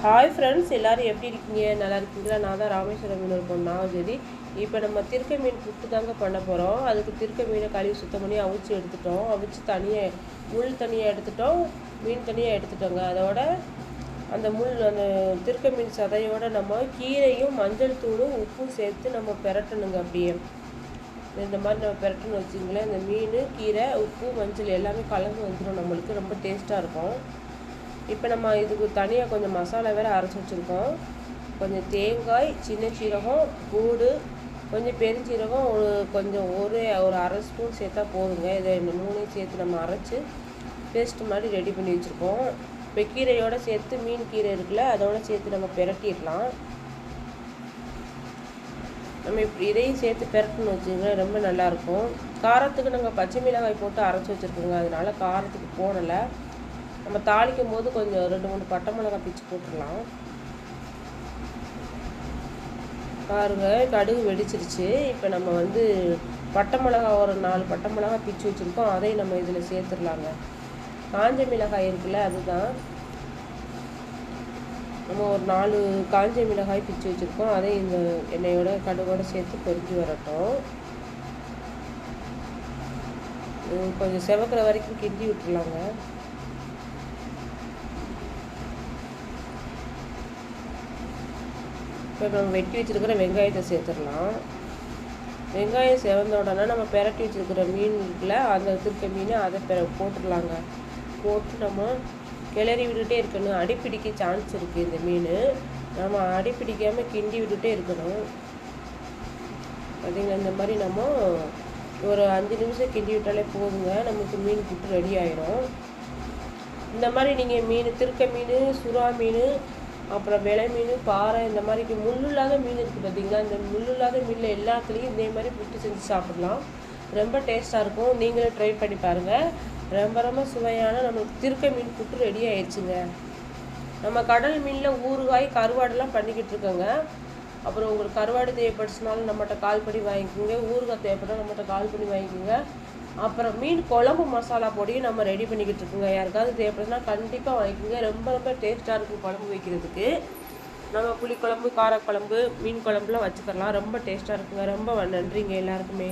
Hi friends எல்லோரும் எப்படி இருக்கீங்க? நல்லா இருக்கீங்களா? நான் தான் ராமேஸ்வரம் மீன் பொண்ணு. நாகஜோதி இப்போ நம்ம திருக்க மீன் புட்டு தாங்க பண்ண போகிறோம் அதுக்கு திருக்க மீனை கழுவி சுத்தம் பண்ணி அவிச்சு எடுத்துட்டோம். அவிச்சு தனியாக முள் தனியாக எடுத்துட்டோம். மீன் தனியாக எடுத்துட்டோங்க. அதோட அந்த முள் அந்த திருக்க மீன் சதையோடு நம்ம கீரையும் மஞ்சள் தூளும் உப்பும் சேர்த்து நம்ம பெரட்டணுங்க அப்படியே. இந்த மாதிரி நம்ம பெரட்டணும் வச்சுங்களேன் இந்த மீன் கீரை உப்பு மஞ்சள் எல்லாமே கலந்து வந்துடும் நம்மளுக்கு ரொம்ப டேஸ்ட்டாக இருக்கும். இப்போ நம்ம இதுக்கு தனியாக கொஞ்சம் மசாலா வேறு அரைச்சி வச்சுருக்கோம். கொஞ்சம் தேங்காய் சின்ன சீரகம் பூடு கொஞ்சம் பெருஞ்சீரகம் ஒரு கொஞ்சம் ஒரு ஒரு அரை ஸ்பூன் சேர்த்தா போதுங்க. இதை இந்த மூணையும் சேர்த்து நம்ம அரைச்சி பேஸ்ட் மாதிரி ரெடி பண்ணி வச்சுருக்கோம். இப்போ கீரையோடு சேர்த்து மீன் கீரை இருக்குல்ல அதோட சேர்த்து நம்ம பெரட்டிடலாம். நம்ம இப்படி இதையும் சேர்த்து பெரட்டணும் வச்சுங்க ரொம்ப நல்லாயிருக்கும் காரத்துக்கு நாங்கள் பச்சை மிளகாய் போட்டு அரைச்சி வச்சுருக்கோங்க அதனால காரத்துக்கு போனலை நம்ம தாளிக்கும் போது கொஞ்சம் ரெண்டு மூணு பட்டை மிளகாய் பிச்சு போட்டுடலாம். பாருங்க கடுகு வெடிச்சிருச்சு. இப்போ நம்ம வந்து பட்டை மிளகா ஒரு நாலு பட்டை மிளகா பிச்சு வச்சுருக்கோம். அதையும் நம்ம இதில் சேர்த்துடலாங்க. காஞ்ச மிளகாய் இருக்குல்ல அதுதான். நம்ம ஒரு நாலு காஞ்ச மிளகாய் பிச்சு வச்சுருக்கோம். அதையும் இந்த எண்ணெயோட கடுகோடு சேர்த்து பொறிஞ்சு வரட்டும். கொஞ்சம் செவக்கிற வரைக்கும் கிண்டி விட்டுருலாங்க இப்போ நம்ம வெட்டி வச்சுருக்கிற வெங்காயத்தை சேர்த்துடலாம். வெங்காயம் செவந்த உடனே நம்ம பெரட்டி வச்சுருக்கிற மீன் இருக்குல்ல அந்த திருக்க மீன் அதை பெ போட்டுடலாங்க. போட்டு நம்ம கிளறி விட்டுட்டே இருக்கணும். அடிப்பிடிக்க சான்ஸ் இருக்குது இந்த மீன். நம்ம அடிப்பிடிக்காமல் கிண்டி விட்டுட்டே இருக்கணும். பார்த்திங்களா இந்த மாதிரி நம்ம ஒரு அஞ்சு நிமிஷம் கிண்டி விட்டாலே போதுங்க. நமக்கு மீன் புட்டு ரெடி ஆயிரும். இந்த மாதிரி நீங்கள் மீன் திருக்க மீன் சுறா மீன் அப்புறம் விலை மீன் பாறை இந்த மாதிரி முள் இல்லாத மீன் இருக்குது பார்த்தீங்களா? இந்த முள் இல்லாத மீனில் எல்லாத்துலேயும் இதே மாதிரி புட்டு செஞ்சு சாப்பிடலாம். ரொம்ப டேஸ்ட்டாக இருக்கும். நீங்களும் ட்ரை பண்ணி பாருங்கள் ரொம்ப ரொம்ப சுவையான நம்மளுக்கு திருக்க மீன் புட்டு ரெடி ஆயிடுச்சுங்க. நம்ம கடல் மீனில் ஊறுகாய் கருவாடெல்லாம் பண்ணிக்கிட்டு இருக்கோங்க. அப்புறம் உங்களுக்கு கருவாடு தேவைப்படுச்சுனாலும் நம்மகிட்ட கால் பண்ணி வாங்கிக்கோங்க. ஊறுகாய் தேவைப்பட்டால் நம்மகிட்ட கால் பண்ணி வாங்கிக்கோங்க. அப்புறம் மீன் குழம்பு மசாலா பொடியும் நம்ம ரெடி பண்ணிக்கிட்டு இருக்கோங்க. யாருக்காவது தேவைப்படுதுன்னா கண்டிப்பாக வாங்கிக்கோங்க. ரொம்ப ரொம்ப டேஸ்ட்டாக இருக்கும் குழம்பு வைக்கிறதுக்கு. நம்ம புளிக்குழம்பு காரக்குழம்பு மீன் குழம்புலாம் வச்சுக்கலாம் ரொம்ப டேஸ்ட்டாக இருக்குங்க. ரொம்ப நன்றிங்க எல்லாருக்குமே.